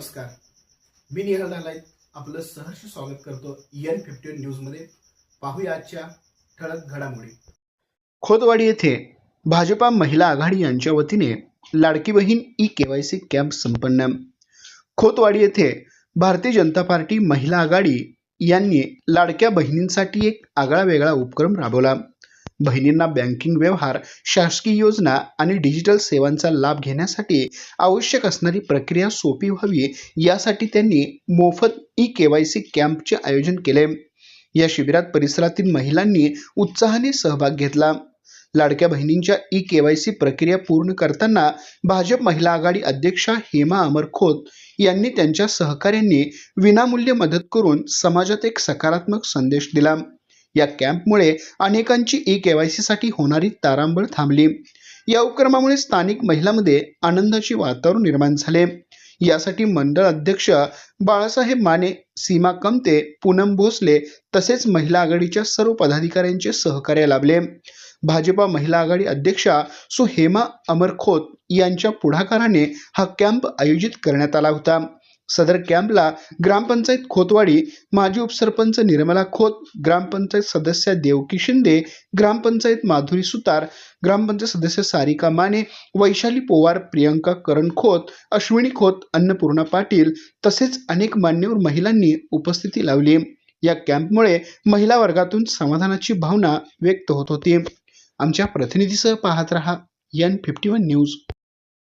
नमस्कार. मी निहाल नालायत आपलं सहर्ष स्वागत करतो एन फिफ्टी वन न्यूजमध्ये. पाहूया आजच्या ठळक घडामोडी. खोतवाडी येथे भाजपा महिला आघाडी यांच्या वतीने Ladki Bahin e KYC camp संपन्न. खोतवाडी येथे भारतीय जनता पार्टी महिला आघाडी यांनी लाडक्या बहिणींसाठी एक आगळा वेगळा उपक्रम राबवला. बहिणींना बँकिंग व्यवहार शासकीय योजना आणि डिजिटल सेवांचा लाभ घेण्यासाठी आवश्यक असणारी प्रक्रिया सोपी व्हावी यासाठी त्यांनी मोफत ई के वाय सी कॅम्पचे आयोजन केले. या शिबिरात परिसरातील महिलांनी उत्साहाने सहभाग घेतला. लाडक्या बहिणींच्या ई के वाय सी प्रक्रिया पूर्ण करताना भाजप महिला आघाडी अध्यक्षा हेमा अमर खोत यांनी त्यांच्या सहकाऱ्यांनी विनामूल्य मदत करून समाजात एक सकारात्मक संदेश दिला. या कॅम्पमुळे अनेकांची ई के वाय सीसाठी होणारी तारांबळ थांबली. या उपक्रमामुळे स्थानिक महिलांमध्ये आनंदाचे वातावरण निर्माण झाले. यासाठी मंडळ अध्यक्ष बाळासाहेब माने सीमा कमते पूनम भोसले तसेच महिला आघाडीच्या सर्व पदाधिकाऱ्यांचे सहकार्य लाभले. भाजपा महिला आघाडी अध्यक्षा सुहेमा अमरखोत अमर खोत यांच्या पुढाकाराने हा कॅम्प आयोजित करण्यात आला होता. सदर कॅम्पला ग्रामपंचायत खोतवाडी माजी उपसरपंच निर्मला खोत ग्रामपंचायत सदस्य देवकी शिंदे ग्रामपंचायत माधुरी सुतार ग्रामपंचायत सदस्य सारिका माने वैशाली पोवार प्रियंका करण खोत अश्विनी खोत अन्नपूर्णा पाटील तसेच अनेक मान्यवर महिलांनी उपस्थिती लावली. या कॅम्पमुळे महिला वर्गातून समाधानाची भावना व्यक्त होत होती. आमच्या प्रतिनिधीसह पाहत रहा यन फिफ्टी वन न्यूज